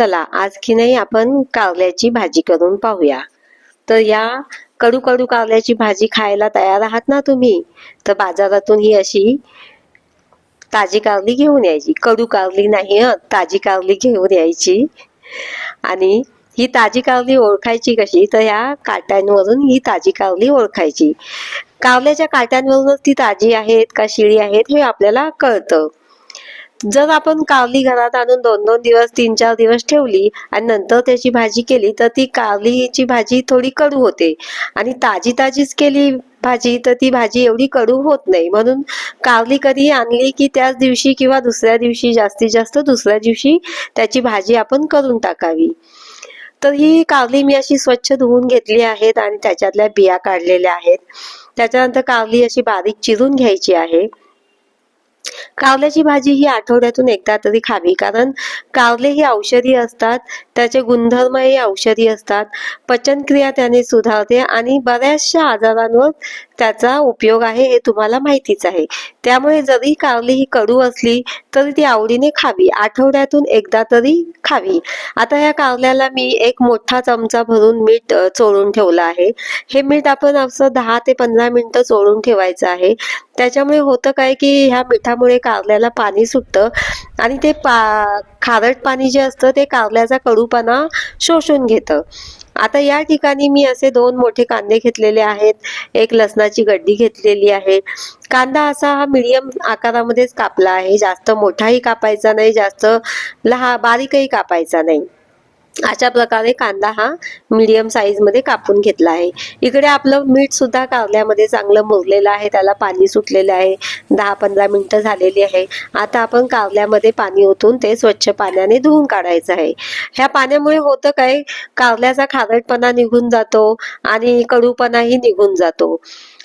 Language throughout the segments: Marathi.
चला आज की नाही आपण कारल्याची भाजी करून पाहूया. तर या कडू कडू कारल्याची भाजी खायला तयार आहात ना तुम्ही? तर बाजारातून ही अशी ताजी कारली घेऊन यायची. कडू कारली नाही ताजी कारली घेऊन यायची. आणि ही ताजी कारली ओळखायची कशी? तर ह्या काट्यांवरून ही ताजी कारली ओळखायची. कारल्याच्या काट्यांवरूनच ती ताजी आहेत का शिळी आहेत हे आपल्याला कळतं. जर आपण कारली घरात आणून दोन दोन दिवस तीन चार दिवस ठेवली आणि नंतर त्याची भाजी केली तर ती कारलीची भाजी थोडी कडू होते. आणि ताजी ताजीच केली भाजी तर ती भाजी एवढी कडू होत नाही. म्हणून कारली कधी आणली की त्याच दिवशी किंवा दुसऱ्या दिवशी जास्तीत जास्त दुसऱ्या दिवशी त्याची भाजी आपण करून टाकावी. तर ही कारली मी अशी स्वच्छ धुवून घेतली आहेत आणि त्याच्यातल्या बिया काढलेल्या आहेत. त्याच्यानंतर कारली अशी बारीक चिरून घ्यायची आहे. कारल्याची भाजी ही आठवड्यातून एकदा तरी खावी कारण कारले ही औषधी असतात त्याचे गुणधर्म हे औषधी असतात. पचनक्रिया त्याने सुधारते आणि बऱ्याचशा आजारांवर त्याचा उपयोग आहे हे तुम्हाला माहितीच आहे. त्यामुळे जरी कारली ही कडू असली तरी ती आवडीने खावी. आठवड्यातून एकदा तरी खावी. आता या कारल्याला मी एक मोठा चमचा भरून मीठ चोळून ठेवलं आहे. हे मीठ आपण असं दहा ते पंधरा मिनिटं चोळून ठेवायचं आहे. त्याच्यामुळे होतं काय की ह्या मिठामुळे कारल्याला पाणी सुटतं आणि ते पा खारट पाणी जे असतं ते कारल्याचा कडूपणा शोषून घेतं. आता या ठिकाणी मी असे दोन मोठे कांदे घेतलेले आहेत. एक लसणाची गड्डी घेतलेली आहे. कांदा असा हा मिडियम आकारामध्येच कापला आहे. जास्त मोठाही कापायचा नाही जास्त लहा बारीकही कापायचा नाही. अशा प्रकारे कांदा हा मीडियम साईजमध्ये कापून घेतला आहे. इकडे आपलं मीठ सुद्धा कारल्यामध्ये चांगलं मुरलेलं आहे. त्याला पाणी सुटलेलं आहे. दहा पंधरा मिनिटं झालेली आहे. आता आपण कारल्यामध्ये पाणी ओतून ते स्वच्छ पाण्याने धुवून काढायचं आहे. ह्या पाण्यामुळे होतं काय? कारल्याचा खारटपणा निघून जातो आणि कडूपणाही निघून जातो.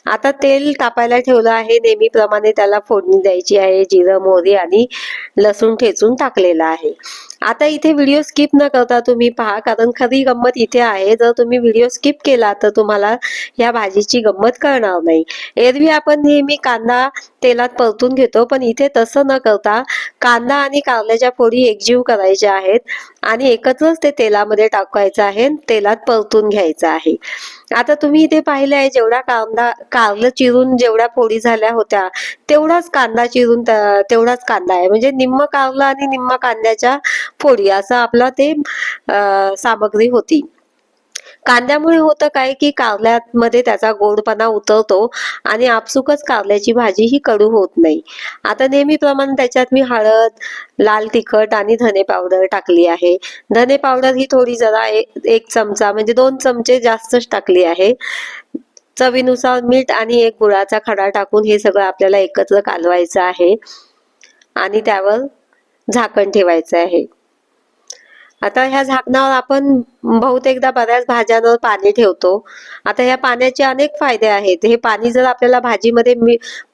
आता तेल तापायला ठेवलं आहे. नेहमीप्रमाणे त्याला फोडणी द्यायची आहे. जिरं मोहरी आणि लसूण ठेचून टाकलेला आहे. आता इथे व्हिडिओ स्किप न करता तुम्ही पहा कारण खरी गंमत इथे आहे. जर तुम्ही व्हिडिओ स्किप केला तर तुम्हाला या भाजीची गंमत कळणार नाही. एरवी आपण नेहमी कांदा तेलात परतून घेतो पण इथे तसं न करता कांदा आणि कारल्याच्या फोडी एकजीव करायच्या आहेत आणि एकत्रच ते तेलामध्ये टाकायचं आहे तेलात परतून घ्यायचं आहे. आता तुम्ही इथे पाहिलं आहे जेवढा कांदा कारलं चिरून जेवढ्या फोडी झाल्या होत्या तेवढाच कांदा चिरून तेवढाच कांदा आहे. म्हणजे निम्म कारलं आणि निम्म कांद्याच्या फोडी असं आपला ते सामग्री होती. कांद्यामुळे होतं काय की कारल्यामध्ये त्याचा गोडपणा उतरतो आणि आपसुकच कारल्याची भाजी ही कडू होत नाही. आता नेहमीप्रमाणे त्याच्यात मी हळद लाल तिखट आणि धने पावडर टाकली आहे. धने पावडर ही थोडी जरा एक एक चमचा म्हणजे दोन चमचे जास्तच टाकली आहे. चवीनुसार मीठ आणि एक गुळाचा खडा टाकून हे सगळं आपल्याला एकत्र कालवायचं आहे आणि त्यावर झाकण ठेवायचं आहे. आता ह्या झाकणावर आपण बहुतेकदा बऱ्याच भाज्यांवर पाणी ठेवतो. आता ह्या पाण्याचे अनेक फायदे आहेत. हे पाणी जर आपल्याला भाजीमध्ये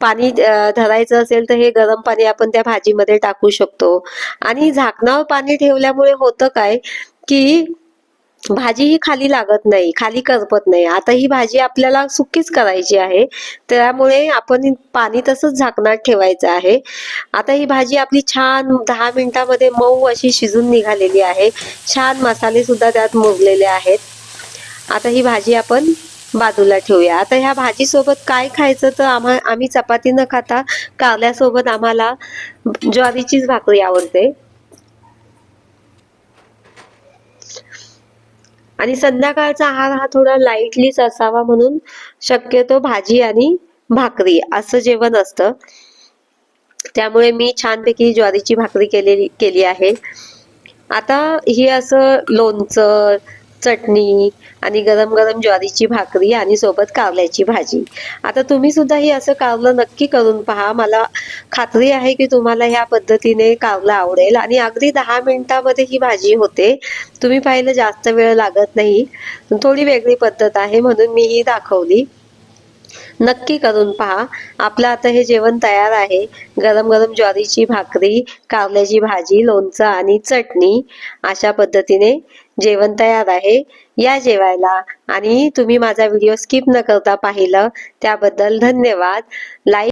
पाणी धरायचं असेल तर हे गरम पाणी आपण त्या भाजीमध्ये टाकू शकतो. आणि झाकणावर पाणी ठेवल्यामुळे होतं काय की भाजी ही खाली लागत नाही खाली करपत नाही. आता ही भाजी आपल्याला सुकीच करायची आहे. त्यामुळे आपण पाणी तसंच झाकणात ठेवायचं आहे. आता ही भाजी आपली छान दहा मिनिटामध्ये मऊ अशी शिजून निघालेली आहे. छान मसाले सुद्धा त्यात मुरलेले आहेत. आता ही भाजी आपण बाजूला ठेवूया. आता ह्या भाजीसोबत काय खायचं तर आम्हा आम्ही चपाती न खाता कारल्यासोबत आम्हाला ज्वारीचीच भाकरी आवडते. आणि संध्याकाळचा आहार हा थोडा लाईटलीच असावा म्हणून शक्यतो भाजी आणि भाकरी असं जेवण असतं. त्यामुळे मी छानपैकी ज्वारीची भाकरी केलेली केली आहे. आता ही असं लोणचं चटणी आणि गरम गरम ज्वारीची भाकरी आणि सोबत कारल्याची भाजी. आता तुम्ही सुद्धा ही असं कारलं नक्की करून पहा. मला खात्री आहे की तुम्हाला ह्या पद्धतीने कारलं आवडेल. आणि अगदी दहा मिनिटामध्ये ही भाजी होते. तुम्ही पाहिलं जास्त वेळ लागत नाही. थोडी वेगळी पद्धत आहे म्हणून मी ही दाखवली. नक्की करून पहा. आपलं आता हे जेवण तयार आहे. गरम गरम ज्वारीची भाकरी कारल्याची भाजी लोणचं आणि चटणी अशा पद्धतीने जेवण तयार आहे. या जेवायला आणि तुम्ही माझा व्हिडिओ स्किप न करता पाहिलं त्याबद्दल धन्यवाद. लाईक